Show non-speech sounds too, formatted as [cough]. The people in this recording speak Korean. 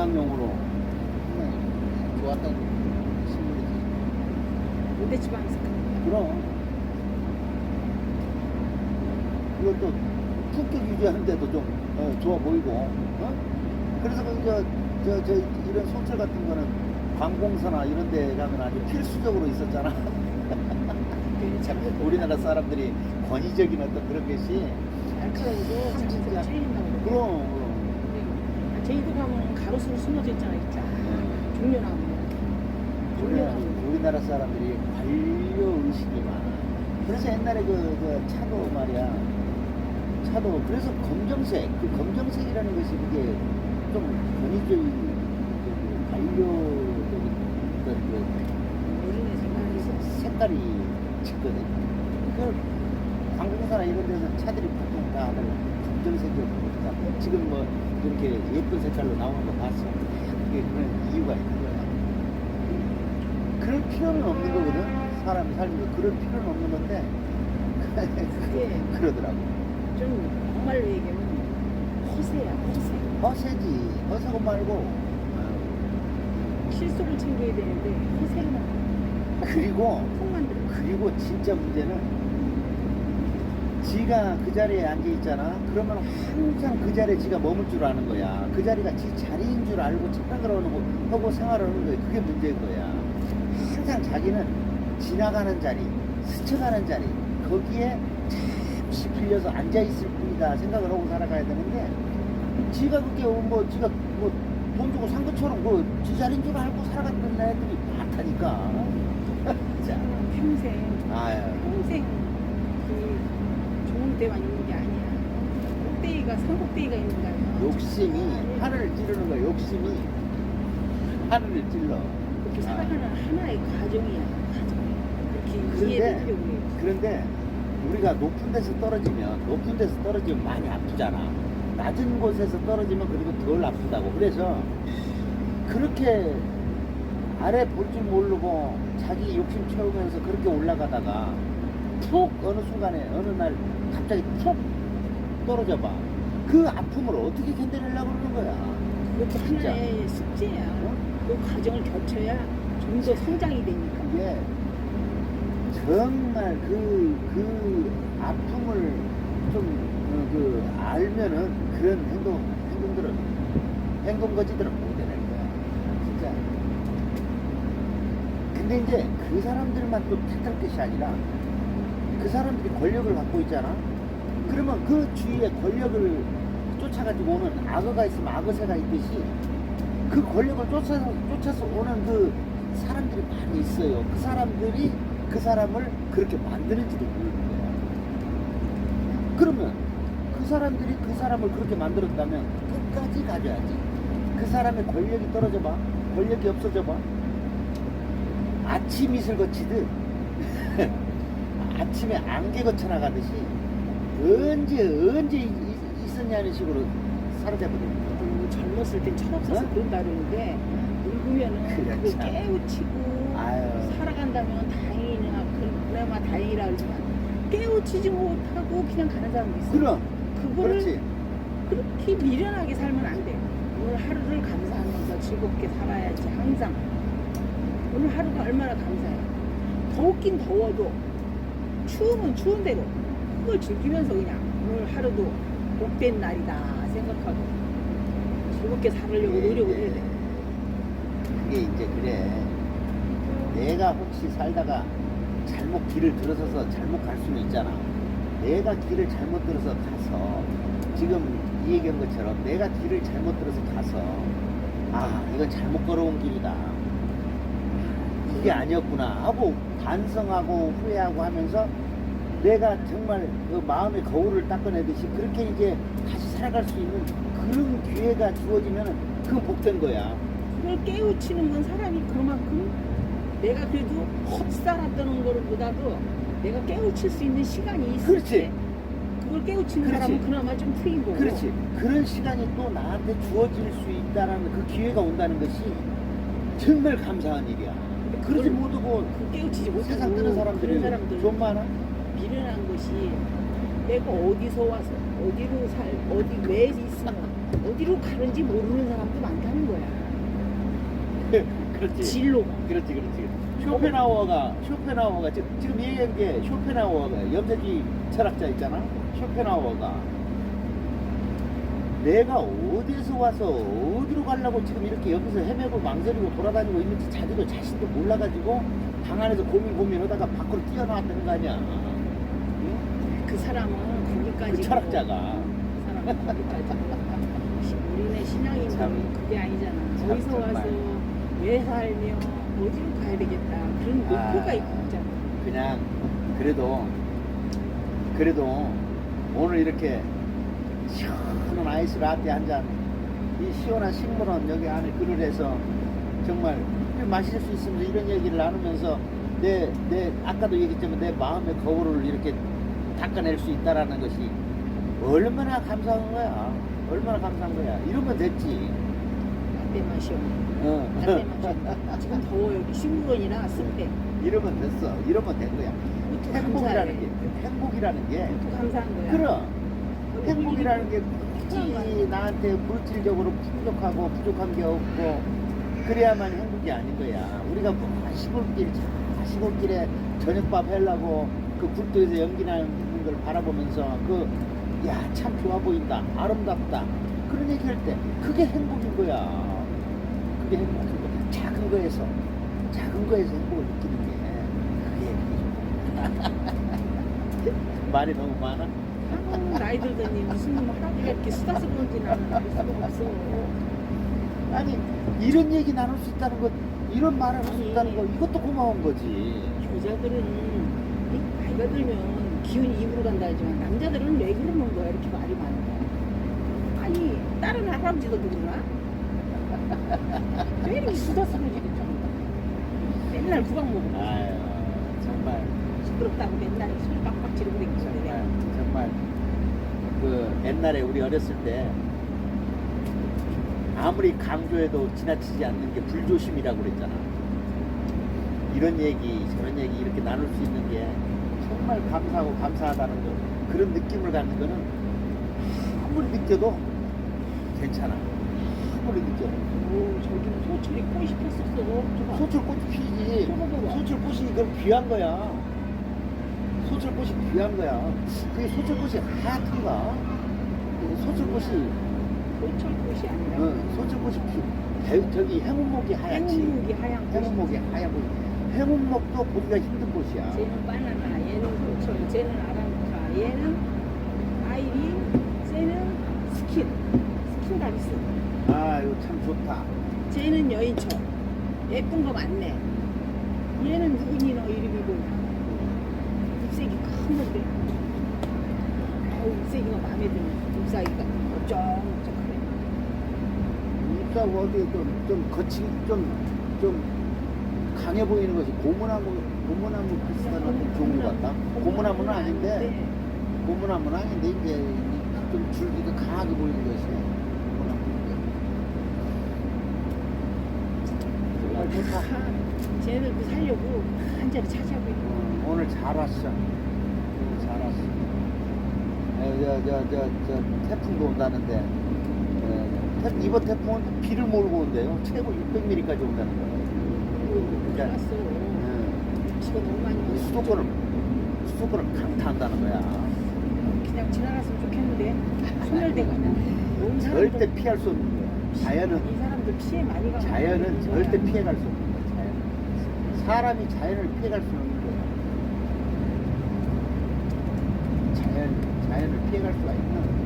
관상용으로 정말 좋았던 식물이지. 오대지방에서 그럼. 이것도 품격 유지하는데도 좀 어, 좋아 보이고 어? 그래서 그 저, 저, 저 이런 소철 같은 거는 관공서나 이런 데 가면 아주 필수적으로 있었잖아. 참 [laughs] 우리나라 사람들이 권위적인 어떤 그런 것이 그러고 그럼 제주도 가면 가로수로 숨어져 있잖아 어, 종려나무. 종려나무. 우리나라 사람들이 관료 의식이 많아. 그래서 옛날에 그, 그 차도 말이야. 차도 그래서 검정색 그 검정색이라는 것이 그게 좀 권위적인 그 관료적인 어떤 그 색깔이 짙거든. 그 관공서나 이런 데서 차들이 보통 다 다들 검정색이고 그러니까 지금 뭐 이렇게 예쁜 색깔로 나오는 거 봤어. 그게 그런 이유가 있는 거야. 그럴 필요는 없는 거거든. 사람이 살면서 그럴 필요는 없는 건데 그게 [laughs] 그러더라고. 좀 정말로 얘기하면 허세야 허세 허세지. 허세고 말고. 실속을 챙겨야 되는데 허세만 그리고 통 만 들어 그리고 진짜 문제는 지가 그 자리에 앉아 있잖아. 그러면 항상 그 자리에 지가 머물 줄 아는 거야. 그 자리가 지 자리인 줄 알고 착각을 하고 하고 생활을 하는 거야. 그게 문제인 거야. 항상 자기는 지나가는 자리, 스쳐가는 자리, 거기에 잠시 빌려서 앉아 있을 뿐이다 생각을 하고 살아가야 되는데 지가 그게 뭐 지가 뭐 돈 주고 산 것처럼 그지 자리인 줄 알고 살아갔던 애들이 많다니까. [laughs] 자, 평생 아유. 평생 그 데만 있는 게 아니야. 꼭대기가 산꼭대기가 있는 거야. 욕심이 아, 하늘을 찌르는 거야 욕심이. 하늘을 찔러. 그렇게 아. 살아가는 하나의 과정이야 과정. 그렇게 이해를 하려고 해 그런데 우리가 높은 데서 떨어지면 높은 데서 떨어지면 많이 아프잖아. 낮은 곳에서 떨어지면 그래도 덜 아프다고. 그래서 그렇게 아래 볼 줄 모르고 자기 욕심 채우면서 그렇게 올라가다가 푹 어느 순간에 어느 날 갑자기 푹 떨어져 봐 그 아픔을 어떻게 견뎌내려고 그러는 거야 그것도 진짜. 하나의 숙제야 어? 그 과정을 거쳐야 좀 더 성장이 되니까 그게 정말 그, 그 아픔을 좀, 어, 그, 알면은 그런 행동, 행동들은, 행동 거지들은 못 해낼 거야. 진짜. 근데 이제 그 사람들만 또 탓할 것이 아니라 그 사람들이 권력을 갖고 있잖아? 그러면 그 주위에 권력을 쫓아가지고 오는 악어가 있으면 악어새가 있듯이 그 권력을 쫓아서, 쫓아서 오는 그 사람들이 많이 있어요. 그 사람들이 그 사람을 그렇게 만드는지도 모르는 거야. 그러면 그 사람들이 그 사람을 그렇게 만들었다면 끝까지 가져야지. 그 사람의 권력이 떨어져 봐. 권력이 없어져 봐. 아침 이슬 거치듯 아침에 안개 거쳐 나가듯이 언제 언제 이- 이- 있었냐는 식으로 사라져버리는 거야. 또 젊었을 땐 철없어서 어? 그런다 그러는데 늙으면은. 그걸 깨우치고 아유. 살아간다면 다행이냐 그- 그나마 다행이라 그러지만 깨우치지 못하고 그냥 가는 사람도 있어 그럼 그거를 그렇지. 그렇게 미련하게 살면 안 돼 오늘 하루를 감사하면서 즐겁게 살아야지 항상 오늘 하루가 얼마나 감사해 더웠긴 더워도 추우면 추운 대로 그걸 즐기면서 그냥 오늘 하루도 복된 날이다 생각하고 즐겁게 살으려고 노력을 해야 돼 그게 이제 그래. 내가 혹시 살다가 잘못 길을 들어서서 잘못 갈 수는 있잖아. 내가 길을 잘못 들어서 가서 지금 이 얘기한 것처럼 내가 길을 잘못 들어서 가서 아 이건 잘못 걸어온 길이다. 이게 아니었구나 하고 반성하고 후회하고 하면서 내가 정말 그 마음의 거울을 닦아내듯이 그렇게 이제 다시 살아갈 수 있는 그런 기회가 주어지면 그건 복된 거야. 그걸 깨우치는 건 사람이 그만큼 내가 그래도 헛살았다는 거를 보다도 내가 깨우칠 수 있는 시간이 있을 그렇지. 때 그걸 깨우치는 그렇지. 사람은 그나마 좀 트인 거고 그렇지. 그런 시간이 또 나한테 주어질 수 있다라는 그 기회가 온다는 것이 정말 감사한 일이야. 그러지 못하고 그 깨우치지 못하고 세상 뜨는 사람들이 그런 사람들 좀 많아. 미련한 것이 내가 어디서 와서 어디로 살 어디 왜 있으면 어디로 가는지 모르는 사람도 많다는 거야. [laughs] 그렇지. 진로가. 그렇지, 그렇지. 쇼펜하우어가 쇼펜하우어가 지금 지금 얘기한 게 쇼펜하우어가 염세주의 철학자 있잖아. 쇼펜하우어가 내가 어디에서 와서 어디로 가려고 지금 이렇게 여기서 헤매고 망설이고 돌아다니고 있는지 자기도 자신도 몰라가지고 방 안에서 고민 고민하다가 밖으로 뛰어나왔다는 거 아니야. 응? 그 사람은 거기까지. 그 철학자가 그 사람은 거기까지. 우리네 신앙인들은 참. 그게 아니잖아. 참, 어디서 정말. 와서 왜 살며 어디로 가야 되겠다. 그런 목표가 아. 있잖아. 그냥 그래도 그래도 오늘 이렇게 시원한 아이스 라떼 한 잔. 이 시원한 식물원 여기 안에 글을 해서 정말 마실 수 있으면서 이런 얘기를 나누면서 내, 내 아까도 얘기했지만 내 마음의 거울을 이렇게 닦아낼 수 있다라는 것이 얼마나 감사한 거야? 얼마나 감사한 거야? 이러면 됐지. 라떼 마시오. 어. 지금 더워 여기 식물원이라 습해. 이러면 됐어. 이러면 된 거야. 행복이라는. 게. 행복이라는 게. 감사한 거야. 그럼 행복이라는 게 굳이 나한테 물질적으로 풍족하고 부족한 게 없고 그래야만 행복이 아닌 거야. 우리가 뭐 시골길 자, 시골길에 저녁밥 하려고 그 굴도에서 연기 나는 걸 바라보면서 그 야 참 좋아 보인다 아름답다 그런 얘기할 때 그게 행복인 거야. 그게 행복인 거야. 작은 거에서 작은 거에서 행복을 느끼는 게 그게 [laughs] 말이 너무 많아. 아우, 나이 들더니 무슨 놈 할아버지가 이렇게 수다스러운지 나는 알 수가 없어. 아니 이런 얘기 나눌 수 있다는 것 이런 말을 할 수 아니. 있다는 거 이것도 고마운 거지. 여자들은 이 나이가 들면 기운이 입으로 간다 하지만 남자들은 왜 그러는 거야? 이렇게 말이 많은 거야. 아니 다른 할아버지도 그러나? 왜 이렇게 수다스러워지게 좀 맨날 구박 먹고 아유 정말. 시끄럽다고 맨날 소리 빡빡 지르고 다니는데 정말 정말 그 옛날에 우리 어렸을 때 아무리 강조해도 지나치지 않는 게 불조심이라고 그랬잖아. 이런 얘기 저런 얘기 이렇게 나눌 수 있는 게 정말 감사하고 감사하다는 거 그런 느낌을 갖는 거는 아무리 느껴도 괜찮아. 아무리 느껴도. 오 저기는 소철이 꽃이 폈었어. 저거 소철꽃이 피지. 소철꽃이 그럼 귀한 거야. 소철꽃이 귀한 거야. 그게 소철꽃이 하얗던가? 소철꽃이, 소철 꽃이 아니라 어, 소철꽃이 피, 대- 저기 해문목이 하얗지. 행운목이 하얀 꽃이 해문목이 하얗고, 해문목도 보기가 힘든 꽃이야. 쟤는 바나나, 얘는 소철, 쟤는 아랑카, 얘는 아이리, 쟤는 스킨, 스킨 다리스. 아, 이거 참 좋다. 쟤는 여인처. 예쁜 거 많네. 얘는 누구니 너 이름이 뭐냐? 잎새기 큰 건데. 아우 잎새기가 마음에 드네. 잎사귀가 어쩌고저쩌고 잎사고 어디 좀, 좀 거치, 좀, 좀 강해 보이는 것이 고무나무, 고무나무 비슷한 어떤 종류 같다? 고무나무는 아닌데, 고무나무는 아닌데 이제 좀 줄기가 강하게 보이는 것이 고무나무. 좋다. 쟤네들 그 살려고 한 자리 차지하고 있고. 어, 오늘 잘 왔어. 오늘 잘 왔어. 네, 저저 저 저, 태풍도 온다는데 네, 에, 태, 이번 태풍은 비를 몰고 온대요. 최고 600mm까지 온다는 거예요. 그러니까 알았어. 비가 너무 많이 왔어. 수도권을 수도권을 강타한다는 거야. 그냥 지나갔으면 좋겠는데 소멸돼가 온 사람들 절대 피할 수 없는 거야. 자연은 이 사람들 피해 많이 가 자연은 절대 피해갈 수 없는 거야. 자연. 사람이 자연을 피해갈 수 없는 거야. 자연 manager,